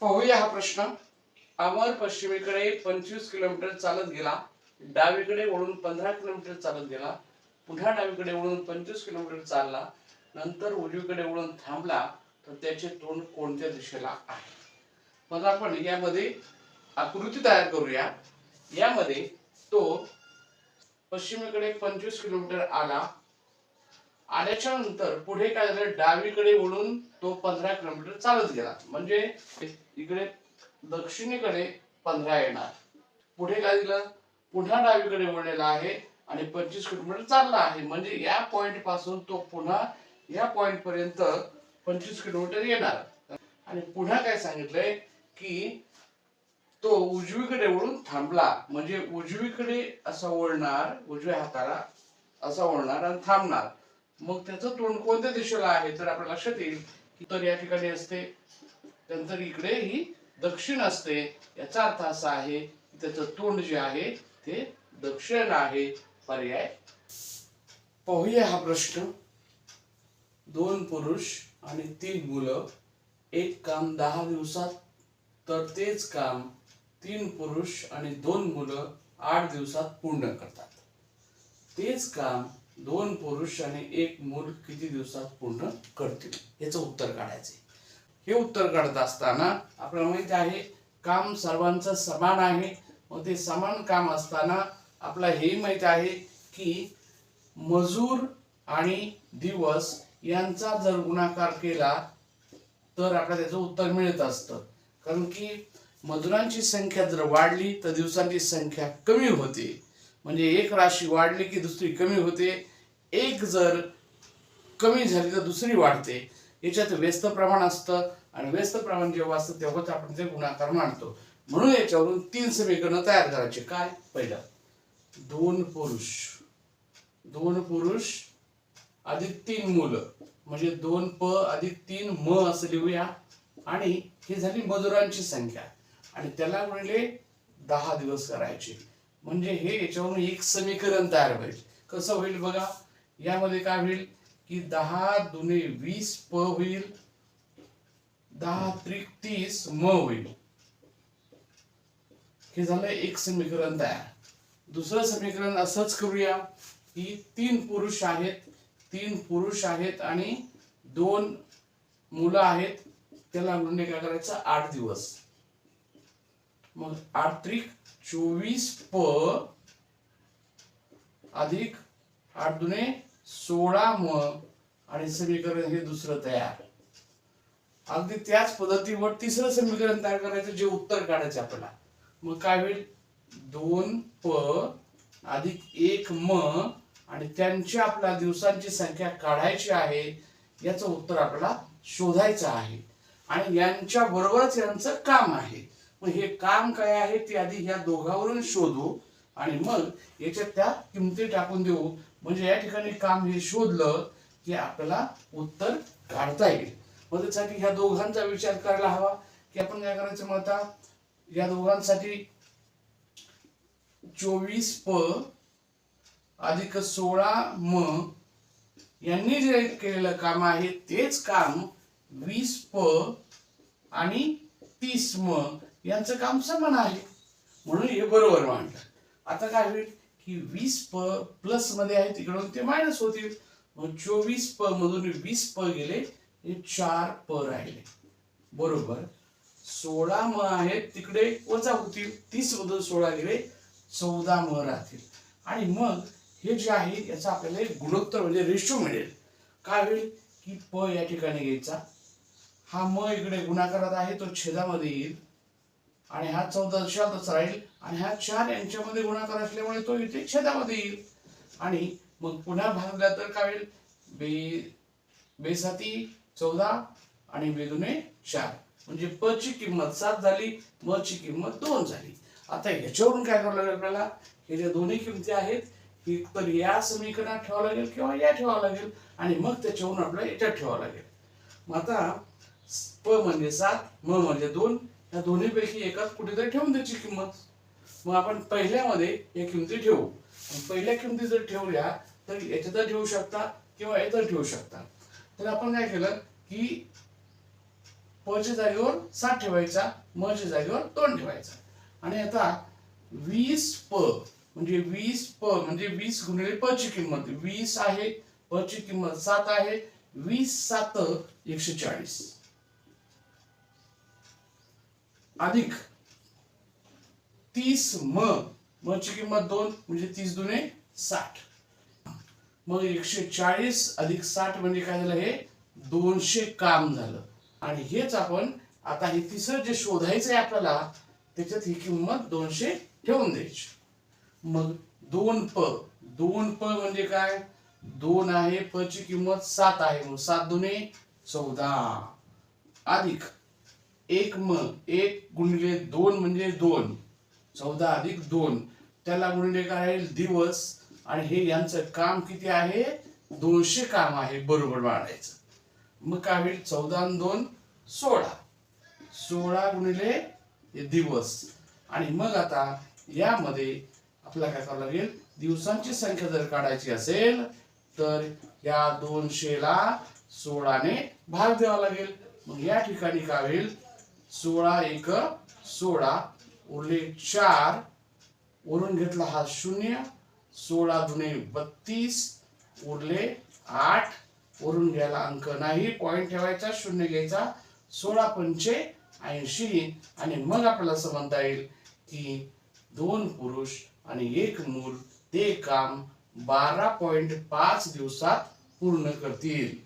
पाहूया हा प्रश्न. अमर पश्चिमेकडे पंचवीस किलोमीटर चालत गेला. डावीकडे वळून पंधरा किलोमीटर चालत गेला. पुन्हा डावीकडे वळून पंचवीस किलोमीटर चालला. नंतर उजवीकडे वळून थांबला तर त्याचे तोंड कोणत्या दिशेला आहे? मग आपण यामध्ये आकृती तयार करूया. यामध्ये तो पश्चिमेकडे पंचवीस किलोमीटर आला. आल्याच्यानंतर पुढे काय झालं? डावीकडे वळून तो पंधरा किलोमीटर चालत गेला. म्हणजे इकडे दक्षिणेकडे पंधरा येणार. पुढे काय दिलं? पुन्हा डावीकडे वळलेला आहे आणि पंचवीस किलोमीटर चालला आहे. म्हणजे या पॉइंटपासून तो पुन्हा या पॉइंट पर्यंत पंचवीस किलोमीटर येणार. आणि पुन्हा काय सांगितलंय? की तो उजवीकडे वळून थांबला. म्हणजे उजवीकडे असा वळणार उजव्या हाताला असा वळणार आणि थांबणार. मग त्याचं तोंड कोणत्या दिशेला आहे? तर आपल्या लक्षात येईल की तर या ठिकाणी असते. त्यानंतर इकडे ही दक्षिण असते. याचा अर्थ असा आहे की त्याचं तोंड जे आहे ते दक्षिण आहे. पर्याय. पाहूया हा प्रश्न. दोन पुरुष आणि तीन मुलं. एक काम दहा दिवसात तर तेच काम तीन पुरुष आणि दोन मुलं आठ दिवसात पूर्ण करतात. तेच काम दोन पुरुष आणि एक मूल किती दिवसात पूर्ण करतील? याचं उत्तर काढायचे हे उत्तर काढत असताना आपल्याला माहिती आहे काम सर्वांचं समान आहे. व ते समान काम असताना आपला हे माहीत आहे की मजूर आणि दिवस यांचा जर गुणाकार केला तर आपल्याला त्याचं उत्तर मिळत असतं. कारण की मजुरांची संख्या जर वाढली तर दिवसांची संख्या कमी होते. म्हणजे एक राशी वाढली की दुसरी कमी होते. एक जर कमी झाली तर दुसरी वाढते. याच्यात व्यस्त प्रमाण असतं आणि व्यस्त प्रमाण जेव्हा असतं तेव्हाच आपण ते गुणाकार मांडतो म्हणून याच्यावरून तीन समीकरणं तयार करायची. काय? पहिलं दोन पुरुष. दोन पुरुष अधिक तीन मुलं. म्हणजे दोन प अधिक तीन म असं लिहूया. आणि ही झाली मजुरांची संख्या. आणि त्याला गुणिले दहा दिवस करायचे. म्हणजे हे याच्यावरून एक समीकरण तयार होईल. कसं होईल बघा? यामध्ये काय होईल की दहा दुने वीस प होईल. दहा त्रिक तीस म होईल. हे झालं एक समीकरण तयार. दुसरं समीकरण असंच करूया की तीन पुरुष आहेत. तीन पुरुष आहेत आणि दोन मुलं आहेत. त्याला म्हणजे काय करायचं? आठ दिवस. मग आठ त्रिक चोवीस प अधिक आठ दुने सोळा म. आणि समीकरण हे दुसरं तयार. अगदी त्याच पद्धतीवर तिसरं समीकरण तयार करायचं जे उत्तर काढायचं आपल्याला. मग काय होईल? दोन प अधिक एक म. आणि त्यांची आपल्या दिवसांची संख्या काढायची आहे याचं उत्तर आपल्याला शोधायचं आहे. आणि यांच्या बरोबरच यांचं काम आहे. मग हे काम काय आहे ते आधी ह्या दोघांवरून शोधू आणि मग याच्यात त्या किमती टाकून देऊ. म्हणजे या ठिकाणी काम हे शोधलं की आपल्याला उत्तर काढता येईल. मग त्यासाठी ह्या दोघांचा विचार करायला हवा. की आपण काय करायचं मग आता? या दोघांसाठी चोवीस प अधिक सोळा म यांनी जे केलेलं काम आहे तेच काम वीस प आणि तीस म यांचं काम समान आहे. म्हणून हे बरोबर मांडलं आता काय होईल की वीस प प्लसमध्ये आहे तिकडून ते मायनस होतील. मग चोवीस प मधून वीस प गेले हे चार प राहिले. बरोबर. सोळा म आहेत तिकडे वजा होतील. तीस मधून सोळा गेले चौदा म राहतील. आणि मग हे जे आहे याचा आपल्याला एक गुणोत्तर म्हणजे रेशो मिळेल. काय होईल की प या ठिकाणी घ्यायचा. हा म इकडे गुणाकारात आहे तो छेदामध्ये येईल. आणि हा चौदा दशातच राहील आणि हा चार यांच्यामध्ये गुणाकार असल्यामुळे तो इथे छेदामध्ये येईल. आणि मग पुन्हा भागला तर काय होईल? बे बेसाती चौदा आणि बेदुने चार. म्हणजे प ची किंमत सात झाली म ची किंमत दोन झाली. आता ह्याच्यावरून काय करावं लागेल आपल्याला? हे ज्या दोन्ही किमती आहेत ही तर या समीकरणात ठेवावं लागेल किंवा या ठेवावं लागेल आणि मग त्याच्यावरून आपल्याला याच्यात ठेवावं लागेल. मग आता प म्हणजे सात म म्हणजे दोन या दोन्हीपैकी एकाच कुठेतरी ठेवून त्याची किंमत. मग आपण पहिल्यामध्ये या किमती ठेवू. पहिल्या किमती जर ठेवल्या तर याच्यात ठेवू शकता किंवा याच्यात ठेवू शकता. तर आपण काय केलं की पच्या जागेवर सात ठेवायचा मच्या जागेवर दोन ठेवायचा. आणि आता वीस प म्हणजे वीस प म्हणजे वीस गुणिले प ची किंमत. वीस आहे प ची किंमत सात आहे. वीस सात एकशे चाळीस. अधिक तीस म मची ची किंमत दोन म्हणजे तीस दुने साठ. मग एकशे चाळीस अधिक साठ म्हणजे काय झालं? हे दोनशे काम झालं. आणि हेच आपण आता हे तिसरं जे शोधायचं आहे आपल्याला त्याच्यात ही किंमत दोनशे ठेवून द्यायची. मग दोन प दोन प म्हणजे काय? दोन आहे प ची किंमत सात आहे. मग सात दुने चौदा. अधिक एक म एक गुणिले दोन म्हणजे दोन. चौदा अधिक दोन. त्याला गुणिले काय राहील दिवस. आणि हे यांचं काम किती आहे? दोनशे काम आहे. बरोबर वाढायचं. मग काय होईल? चौदा दोन सोळा. सोळा गुणिले दिवस. आणि मग आता यामध्ये आपल्याला काय करावं लागेल? दिवसांची संख्या जर काढायची असेल तर या दोनशेला सोळाने भाग द्यावा लागेल. मग या ठिकाणी काय होईल? सोळा एक सोळा उरले चार उरून घेतला हा शून्य सोळा दुने बत्तीस उरले आठ वरून घ्यायला अंक नाही पॉईंट ठेवायचा शून्य घ्यायचा सोळा पंचे ऐंशी आणि मग आपल्याला समजता येईल की दोन पुरुष आणि एक मूल ते काम बारा पॉईंट पाच दिवसात पूर्ण करतील.